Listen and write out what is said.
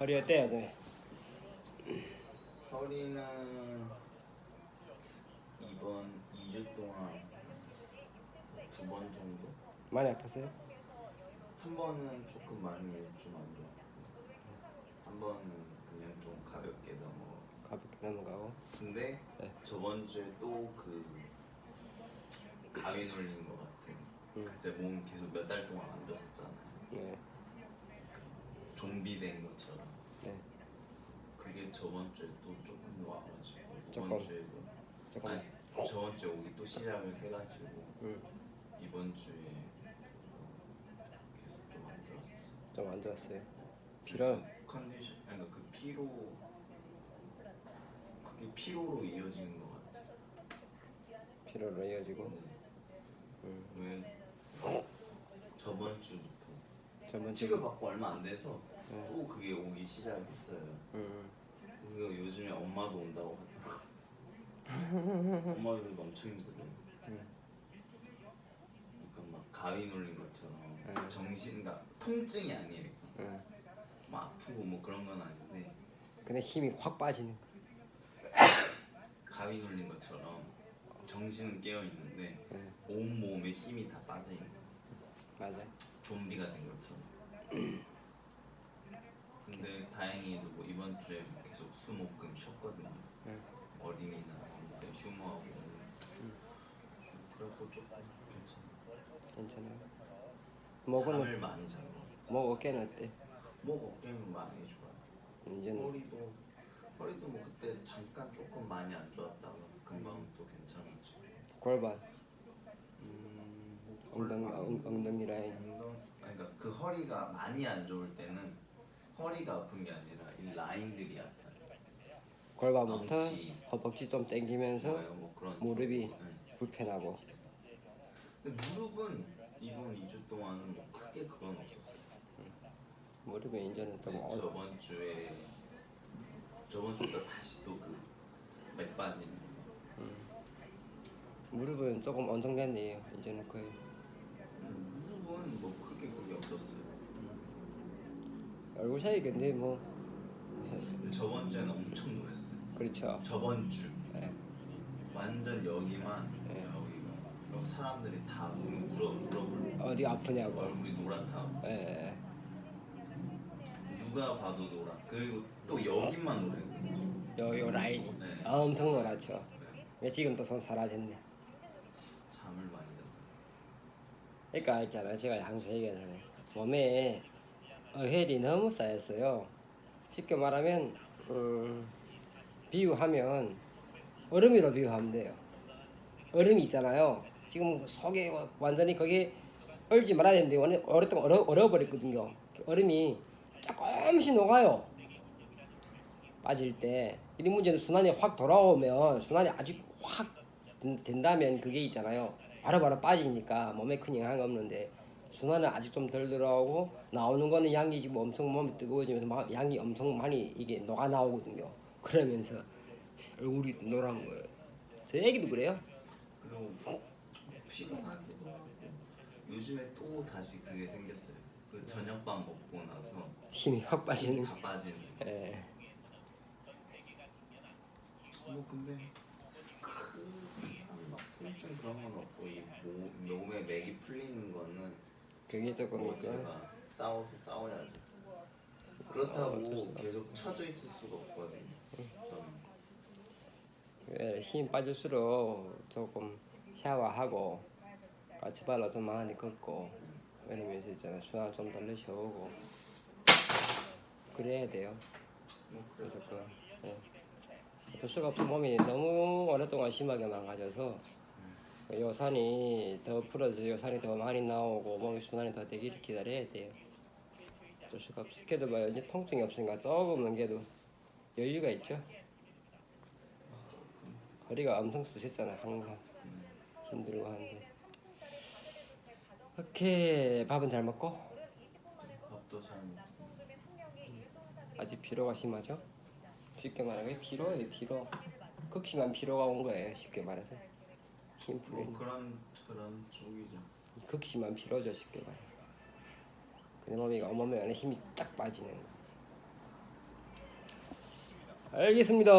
허리 어때요, 좀? 허리는 이번 2주 동안 두 번 정도? 많이 아팠어요? 한 번은 조금 많이 좀 안 좋았고 한 번은 그냥 좀 가볍게 넘어 가볍게 넘어가고. 근데 네. 저번 주에 또 그 가위 눌린 것 같은 음. 그제 몸 계속 몇 달 동안 안 좋았었잖아요 네, 좀비 된 것처럼 네. 그게 저번 주에 또 조금 와가지고 조금. 이번 주에도 조금. 아니 저번 주에 오기 또 시작을 해가지고 음, 이번 주에 계속 좀안 좋았어. 좀 안 좋았어요. 피로. 컨디션, 아니 그러니까 그 피로 그게 피로로 이어지는 것 같아. 피로로 이어지고. 음, 왜 저번 주 부터 저번 주. 치료 받고 얼마 안 돼서 네. 또 그게 오기 시작했어요. 음, 그리고 요즘에 엄마도 온다고 하더라고. 엄마도 엄청 힘들어요. 음. 그러니까 막 가위 눌린 것처럼 음. 정신과 통증이 아니에요. 음. 막 아프고 뭐 그런 건 아닌데 근데 힘이 확 빠지는 거. 가위 눌린 것처럼 정신은 깨어 있는데 네, 온 몸에 힘이 다 빠져 있는 맞아. 좀비가 된 것처럼. 근데 다행히도 뭐 이번 주에 뭐 계속 수목금 쉬었거든요. 네. 어린이날 때 휴무하고 그래갖고 조금 괜찮아. 괜찮아요. 목은 잠을 많이 자고 목 어깨는 어때? 목 어깨는 많이 좋아요. 이제는 허리도 허리도 뭐 그때 잠깐 조금 많이 안 좋았다가 금방 또 괜찮아지고. 골반, 음, 엉덩이, 엉, 엉덩이 라인. 아니 그러니까 그 허리가 많이 안 좋을 때는 허리가 아픈 게 아니라 이 라인들이 아파요. 골반부터 엉치. 허벅지 좀 당기면서 뭐예요? 뭐 그런 무릎이. 불편하고. 근데 무릎은 이번 2주 동안은 뭐 크게 그건 없었어요. 무릎에 이제는 좀 근데 어, 저번 주에 저번 주부터 다시 또그맥 빠지는 무릎은 조금 언성됐네요. 이제는 거의 음, 무릎은 뭐 크게 그게 없었어요. 얼굴 사이 근데 뭐 근데 저번 주에는 엄청 놀랐어요. 그렇죠. 저번 주 예. 완전 여기만 네. 여기가 그럼 사람들이 다 몸이 울어 울어버려. 어디 아프냐고. 얼굴이 노랗다고 예. 누가 봐도 노랗. 그리고 또 여기만 노래 요. 요요 라인이 네. 엄청 노랗죠. 근데 지금 또 손 사라졌네. 잠을 많이 자. 그러니까 있잖아요. 제가 항상 얘기하잖아요. 몸에 어혈이 너무 쌓였어요. 쉽게 말하면 음, 비유하면 얼음이로 비유하면 돼요. 얼음이 있잖아요. 지금 속에 완전히 거기 얼지 말아야 되는데 오래- 오랫동안 얼어, 얼어버렸거든요. 얼음이 조금씩 녹아요. 빠질 때. 이 문제는 순환이 확 돌아오면 순환이 아주 확 된- 된다면 그게 있잖아요. 바로바로 빠지니까 몸에 큰 영향이 없는데 순환은 아직 좀 덜 들어오고 나오는 거는 양이 지금 엄청 몸이 뜨거워지면서 막 양이 엄청 많이 이게 녹아 나오거든요. 그러면서 얼굴이 노란 거예요. 저 애기도 그래요. 하고 요즘에 또 다시 그게 생겼어요. 그 저녁밥 먹고 나서 힘이 확 빠지는. 다 빠지는. 예. 뭐 근데 큰막 통증 그런 건 없고 이 모, 몸에 맥이 풀리는 거는 그게 조금 뭐. 제가 싸워서 싸워야죠. 어, 그렇다고 수가 계속 처져 있을 수가 없거든요. 저는. 예, 힘 빠질수록 조금 샤워하고 같이 발라 좀 많이 걷고 이러면서 이제 순환 좀 돌려셔오고 그래야 돼요. 뭐 그래서 그래서 그 예. 어쩔 수가 없어 몸이 너무 오랫동안 심하게 망가져서 그 요산이 더 풀어져 요산이 더 많이 나오고 몸의 순환이 더 되기를 기다려야 돼요. 수가 없어. 그래도 뭐 이제 통증이 없으니까 조금은 그래도 여유가 있죠. 허리가 엄청 쑤셨잖아 항상 힘들고 하는데. 오케이 밥은 잘 먹고 밥도 잘 먹고 아직 피로가 심하죠? 쉽게 말하면 피로예요 피로 극심한 피로가 온 거예요 쉽게 말해서 힘 뭐 킴플 그런 그런 쪽이죠. 극심한 피로죠 쉽게 말해 근데 몸이가 어머면 안에 힘이 쫙 빠지는. 알겠습니다.